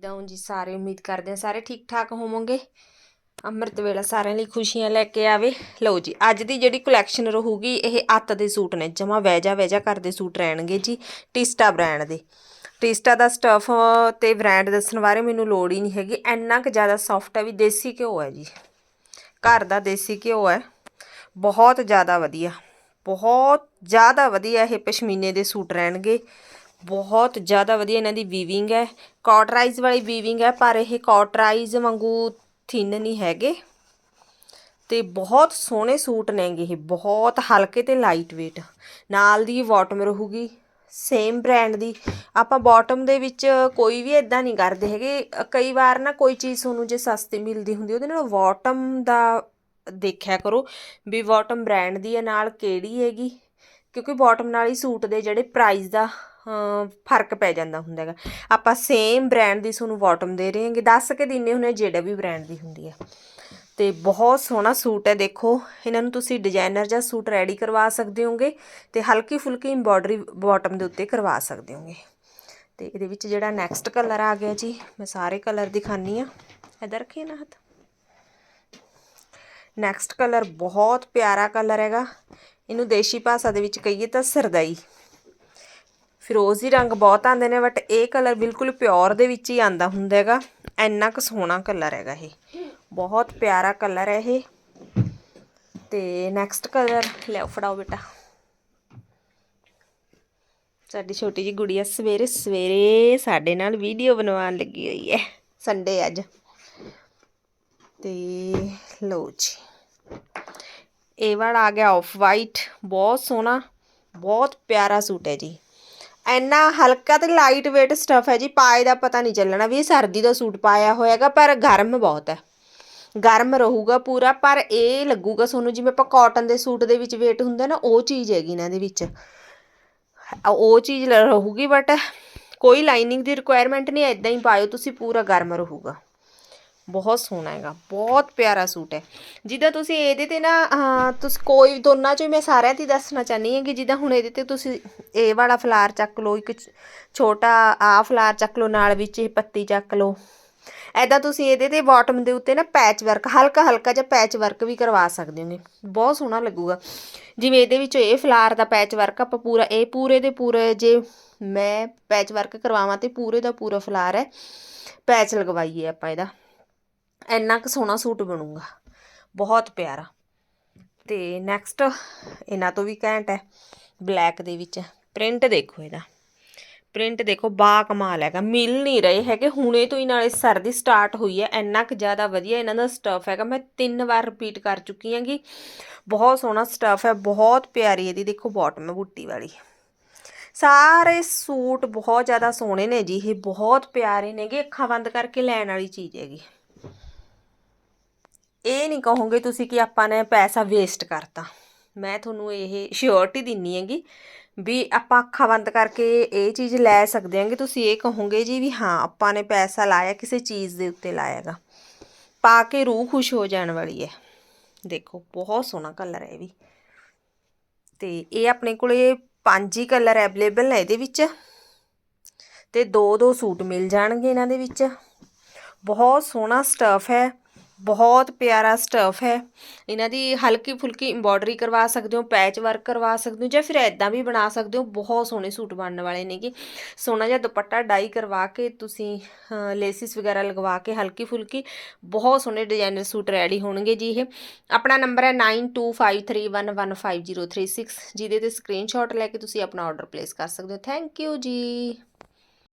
ਕਿਦਾਂ ਹੋ ਜੀ ਸਾਰੇ ਉਮੀਦ ਕਰਦੇ ਆ ਸਾਰੇ ਠੀਕ ਠਾਕ ਹੋਵੋਗੇ। ਅੰਮ੍ਰਿਤ ਵੇਲਾ ਸਾਰਿਆਂ ਲਈ ਖੁਸ਼ੀਆਂ ਲੈ ਕੇ ਆਵੇ। ਲਓ ਜੀ, ਅੱਜ ਦੀ ਜਿਹੜੀ ਕਲੈਕਸ਼ਨ ਰਹੂਗੀ, ਇਹ ਅੱਤ ਦੇ ਸੂਟ ਨੇ, ਜਮਾ ਵੈਜਾ ਵੈਜਾ ਕਰਦੇ ਸੂਟ ਰਹਿਣਗੇ ਜੀ, ਟਿਸਟਾ ਬ੍ਰਾਂਡ ਦੇ। ਟਿਸਟਾ ਦਾ ਸਟਫ ਤੇ ਬ੍ਰਾਂਡ ਦੱਸਣ ਬਾਰੇ ਮੈਨੂੰ ਲੋੜ ਹੀ ਨਹੀਂ ਹੈਗੀ, ਇੰਨਾ ਕੁ ਜ਼ਿਆਦਾ ਸੌਫਟ ਹੈ ਵੀ ਦੇਸੀ ਘਿਓ ਹੈ ਜੀ। ਘਰ ਦਾ ਦੇਸੀ ਘਿਓ ਹੈ, ਬਹੁਤ ਜ਼ਿਆਦਾ ਵਧੀਆ, ਬਹੁਤ ਜ਼ਿਆਦਾ ਵਧੀਆ ਇਹ ਪਸ਼ਮੀਨੇ ਦੇ ਸੂਟ ਰਹਿਣਗੇ। ਬਹੁਤ ਜ਼ਿਆਦਾ ਵਧੀਆ ਇਹਨਾਂ ਦੀ ਵੀਵਿੰਗ ਹੈ। ਕਾਟਰਾਈਜ਼ ਵਾਲੀ ਵੀਵਿੰਗ ਹੈ, ਪਰ ਇਹ ਕਾਟਰਾਈਜ਼ ਵਾਂਗੂ ਥਿਨ ਨਹੀਂ ਹੈਗੇ। ਤੇ ਬਹੁਤ ਸੋਹਣੇ ਸੂਟ ਨੇਗੇ ਇਹ, ਬਹੁਤ ਹਲਕੇ ਤੇ ਲਾਈਟ weight ਨਾਲ ਦੀ ਬਾਟਮ ਰਹੂਗੀ ਸੇਮ ਬ੍ਰਾਂਡ ਦੀ। ਆਪਾਂ ਬਾਟਮ ਦੇ ਵਿੱਚ ਕੋਈ ਵੀ ਇਦਾਂ ਨਹੀਂ ਕਰਦੇ ਹੈਗੇ। ਕਈ ਵਾਰ ਨਾ ਕੋਈ ਚੀਜ਼ ਤੁਹਾਨੂੰ ਜੇ ਸਸਤੀ ਮਿਲਦੀ ਹੁੰਦੀ, ਉਹਦੇ ਨਾਲ ਬਾਟਮ ਦਾ ਦੇਖਿਆ ਕਰੋ ਵੀ ਬਾਟਮ ਬ੍ਰਾਂਡ ਦੀ ਹੈ, ਨਾਲ ਕਿਹੜੀ ਹੈਗੀ। ਕਿਉਂਕਿ ਬਾਟਮ ਨਾਲ ਹੀ ਸੂਟ ਦੇ ਜਿਹੜੇ ਪ੍ਰਾਈਸ ਦਾ ਫ਼ਰਕ ਪੈ ਜਾਂਦਾ ਹੁੰਦਾ ਹੈਗਾ। ਆਪਾਂ ਸੇਮ ਬ੍ਰਾਂਡ ਦੀ ਤੁਹਾਨੂੰ ਬਾਟਮ ਦੇ ਰਹੇ ਹਾਂਗੇ, ਦੱਸ ਕੇ ਦਿੰਨੇ ਹੁੰਨੇ ਜਿਹੜਾ ਵੀ ਬ੍ਰਾਂਡ ਦੀ ਹੁੰਦੀ ਹੈ ਤੇ ਬਹੁਤ ਸੋਹਣਾ ਸੂਟ ਹੈ, ਦੇਖੋ, ਇਹਨਾਂ ਨੂੰ ਤੁਸੀਂ ਡਿਜ਼ਾਈਨਰ ਜਾਂ ਸੂਟ ਰੈਡੀ ਕਰਵਾ ਸਕਦੇ ਹੋਗੇ ਤੇ ਹਲਕੀ ਫੁਲਕੀ ਐਮਬੋਡਰੀ ਬਾਟਮ ਦੇ ਉੱਤੇ ਕਰਵਾ ਸਕਦੇ ਹੋਗੇ। ਤੇ ਇਹਦੇ ਵਿੱਚ ਜਿਹੜਾ ਨੈਕਸਟ ਕਲਰ ਆ ਗਿਆ ਜੀ, ਮੈਂ ਸਾਰੇ ਕਲਰ ਦਿਖਾਨੀ ਆ। ਇਧਰ ਰੱਖੇ ਨਾ ਹੱਥ। ਨੈਕਸਟ ਕਲਰ ਬਹੁਤ ਪਿਆਰਾ ਕਲਰ ਹੈਗਾ। ਇਹਨੂੰ ਦੇਸ਼ੀ ਭਾਸ਼ਾ ਦੇ ਵਿੱਚ ਕਹੀਏ ਤਾਂ ਸਰਦਾਈ। ਫਿਰੋਜ਼ੀ ਰੰਗ ਬਹੁਤ ਆਉਂਦੇ ਨੇ ਬਟ ਇਹ ਕਲਰ ਬਿਲਕੁਲ ਪਿਓਰ ਦੇ ਵਿੱਚ ਹੀ ਆਂਦਾ ਹੁੰਦਾ ਹੈਗਾ। ਇੰਨਾ ਕੁ ਸੋਹਣਾ ਕਲਰ ਹੈਗਾ ਇਹ। ਬਹੁਤ ਪਿਆਰਾ ਕਲਰ ਹੈ ਇਹ। ਤੇ ਨੈਕਸਟ ਕਲਰ ਲੈ ਫੜਾਓ ਬੇਟਾ। ਸਾਡੀ ਛੋਟੀ ਜੀ ਗੁੜੀਆ ਸਵੇਰੇ ਸਵੇਰੇ ਸਾਡੇ ਨਾਲ ਵੀਡੀਓ ਬਣਵਾਉਣ ਲੱਗੀ ਹੋਈ ਹੈ ਸੰਡੇ ਅੱਜ। ਤੇ ਲਓ ਜੀ। ਇਹ ਵਾਲਾ ਆ ਗਿਆ ਆਫ ਵਾਈਟ ਬਹੁਤ ਸੋਹਣਾ, ਬਹੁਤ ਪਿਆਰਾ ਸੂਟ ਹੈ ਜੀ। ਇੰਨਾ ਹਲਕਾ ਤੇ ਲਾਈਟ weight ਸਟਫ ਹੈ ਜੀ, ਪਾਏ ਦਾ ਪਤਾ ਨਹੀਂ ਚੱਲਣਾ ਵੀ ਇਹ ਸਰਦੀ ਦਾ ਸੂਟ ਪਾਇਆ ਹੋਇਆਗਾ, ਪਰ ਗਰਮ ਬਹੁਤ ਹੈ। ਗਰਮ ਰਹੂਗਾ ਪੂਰਾ, ਪਰ ਇਹ ਲੱਗੂਗਾ ਤੁਹਾਨੂੰ ਜਿਵੇਂ ਆਪਾਂ ਕਾਟਨ ਦੇ ਸੂਟ ਦੇ ਵਿੱਚ weight ਹੁੰਦਾ ਨਾ, ਉਹ ਚੀਜ਼ ਹੈਗੀ ਇਹਨਾਂ ਦੇ ਵਿੱਚ। ਉਹ ਚੀਜ਼ ਲ- ਰਹੂਗੀ ਬਟ ਕੋਈ ਲਾਈਨਿੰਗ ਦੀ ਰਿਕੁਆਇਰਮੈਂਟ ਨਹੀਂ ਐਦਾਂ ਹੀ ਪਾਇਓ, ਤੁਸੀਂ ਪੂਰਾ ਗਰਮ ਰਹੂਗਾ। ਬਹੁਤ ਸੋਹਣਾ ਹੈਗਾ, ਬਹੁਤ ਪਿਆਰਾ ਸੂਟ ਹੈ। ਜਿੱਦਾਂ ਤੁਸੀਂ ਇਹਦੇ ਤੇ ਨਾ ਤੁਸੀਂ ਕੋਈ ਦੋਨਾਂ ਚੋਂ ਹੀ ਮੈਂ ਸਾਰਿਆਂ ਤੇ ਦੱਸਣਾ ਚਾਹਨੀ ਹਾਂ ਕਿ ਜਿੱਦਾਂ ਹੁਣ ਇਹਦੇ ਤੇ ਤੁਸੀਂ ਇਹ ਵਾਲਾ ਫਲਾਰ ਚੱਕ ਲਓ, ਇੱਕ ਛੋਟਾ ਆ ਫਲਾਰ ਚੱਕ ਲਓ, ਨਾਲ ਵਿੱਚ ਇਹ ਪੱਤੀ ਚੱਕ ਲਓ। ਐਦਾਂ ਤੁਸੀਂ ਇਹਦੇ ਤੇ ਬਾਟਮ ਦੇ ਉੱਤੇ ਨਾ ਪੈਚ ਵਰਕ ਹਲਕਾ ਹਲਕਾ ਜਿਹਾ ਪੈਚ ਵਰਕ ਵੀ ਕਰਵਾ ਸਕਦੇ ਹੋਗੇ। ਬਹੁਤ ਸੋਹਣਾ ਲੱਗੂਗਾ। ਜਿਵੇਂ ਇਹਦੇ ਵਿੱਚ ਇਹ ਫਲਾਰ ਦਾ ਪੈਚ ਵਰਕ ਆਪਾਂ ਪੂਰਾ, ਇਹ ਪੂਰੇ ਦੇ ਪੂਰੇ ਜੇ ਮੈਂ ਪੈਚ ਵਰਕ ਕਰਵਾਵਾਂ ਤੇ ਪੂਰੇ ਦਾ ਪੂਰਾ ਫਲਾਰ ਹੈ ਪੈਚ ਲਗਵਾਈਏ ਆਪਾਂ ਇਹਦਾ। ਇੰਨਾ ਕੁ ਸੋਹਣਾ ਸੂਟ ਬਣੂਗਾ। ਬਹੁਤ ਪਿਆਰਾ। ਤੇ ਨੈਕਸਟ ਇਹਨਾਂ ਤੋਂ ਵੀ ਘੈਂਟ ਹੈ ਬਲੈਕ ਦੇ ਵਿੱਚ। ਪ੍ਰਿੰਟ ਦੇਖੋ ਇਹਦਾ। ਪ੍ਰਿੰਟ ਦੇਖੋ, ਬਾ ਕਮਾਲ ਹੈਗਾ। ਮਿਲ ਨਹੀਂ ਰਹੇ ਹੈਗੇ। ਹੁਣੇ ਤੋਂ ਹੀ ਨਾਲੇ ਸਰਦੀ ਸਟਾਰਟ ਹੋਈ ਹੈ। ਇੰਨਾ ਕੁ ਜ਼ਿਆਦਾ ਵਧੀਆ ਇਹਨਾਂ ਦਾ ਸਟਫ ਹੈਗਾ। ਮੈਂ ਤਿੰਨ ਵਾਰ ਰਿਪੀਟ ਕਰ ਚੁੱਕੀ ਹਾਂਗੀ। ਬਹੁਤ ਸੋਹਣਾ ਸਟਫ ਹੈ। ਬਹੁਤ ਪਿਆਰੀ ਇਹਦੀ। ਦੇਖੋ ਬਾਟਮ ਹੈ ਬੁੱਟੀ ਵਾਲੀ। ਸਾਰੇ ਸੂਟ ਬਹੁਤ ਜ਼ਿਆਦਾ ਸੋਹਣੇ ਨੇ ਜੀ। ਇਹ ਬਹੁਤ ਪਿਆਰੇ ਨੇਗੇ। ਅੱਖਾਂ ਬੰਦ ਕਰਕੇ ਲੈਣ ਵਾਲੀ ਚੀਜ਼ ਹੈਗੀ। ਇਹ ਨਹੀਂ ਕਹੋਗੇ ਤੁਸੀਂ ਕਿ ਆਪਾਂ ਨੇ ਪੈਸਾ ਵੇਸਟ ਕਰਤਾ। ਮੈਂ ਤੁਹਾਨੂੰ ਇਹ ਸ਼ਿਓਰਟੀ ਦਿੰਨੀ ਹੈਗੀ ਵੀ ਆਪਾਂ ਅੱਖਾਂ ਬੰਦ ਕਰਕੇ ਇਹ ਚੀਜ਼ ਲੈ ਸਕਦੇ ਹਾਂਗੇ। ਤੁਸੀਂ ਇਹ ਕਹੋਗੇ ਜੀ ਵੀ ਹਾਂ, ਆਪਾਂ ਨੇ ਪੈਸਾ ਲਾਇਆ, ਕਿਸੇ ਚੀਜ਼ ਦੇ ਉੱਤੇ ਲਾਇਆਗਾ ਪਾ ਕੇ ਰੂਹ ਖੁਸ਼ ਹੋ ਜਾਣ ਵਾਲੀ ਹੈ। ਦੇਖੋ, ਬਹੁਤ ਸੋਹਣਾ ਕਲਰ ਹੈ ਇਹ ਵੀ। ਤੇ ਇਹ ਆਪਣੇ ਕੋਲੇ ਪੰਜ ਹੀ ਕਲਰ ਅਵੇਲੇਬਲ ਨੇ ਇਹਦੇ ਵਿੱਚ। ਤੇ ਦੋ ਦੋ ਸੂਟ ਮਿਲ ਜਾਣਗੇ ਇਹਨਾਂ ਦੇ ਵਿੱਚ। ਬਹੁਤ ਸੋਹਣਾ ਸਟਫ ਹੈ। ਬਹੁਤ ਪਿਆਰਾ ਸਟਫ ਹੈ। ਇਹਨਾਂ ਦੀ ਹਲਕੀ ਫੁਲਕੀ ਐਮਬੋਡਰੀ ਕਰਵਾ ਸਕਦੇ ਹੋ ਪੈਚ ਵਰਕ ਕਰਵਾ ਸਕਦੇ ਹੋ ਜਾਂ ਫਿਰ ਐਦਾਂ ਵੀ ਬਣਾ ਸਕਦੇ ਹੋ, ਬਹੁਤ ਸੋਹਣੇ ਸੂਟ ਬਣਨ ਵਾਲੇ ਨੇਗੇ। ਸੋਹਣਾ ਜਿਹਾ ਦੁਪੱਟਾ ਡਾਈ ਕਰਵਾ ਕੇ ਤੁਸੀਂ ਲੇਸਿਸ ਵਗੈਰਾ ਲਗਵਾ ਕੇ ਹਲਕੀ ਫੁਲਕੀ ਬਹੁਤ ਸੋਹਣੇ ਡਿਜ਼ਾਈਨਰ ਸੂਟ ਰੈਡੀ ਹੋਣਗੇ ਜੀ ਇਹ। ਆਪਣਾ ਨੰਬਰ ਹੈ 9253115036 ਜਿਹਦੇ ਤੇ ਸਕਰੀਨਸ਼ਾਟ ਲੈ ਕੇ ਤੁਸੀਂ ਆਪਣਾ ਆਰਡਰ ਪਲੇਸ ਕਰ ਸਕਦੇ ਹੋ। ਥੈਂਕ ਯੂ ਜੀ।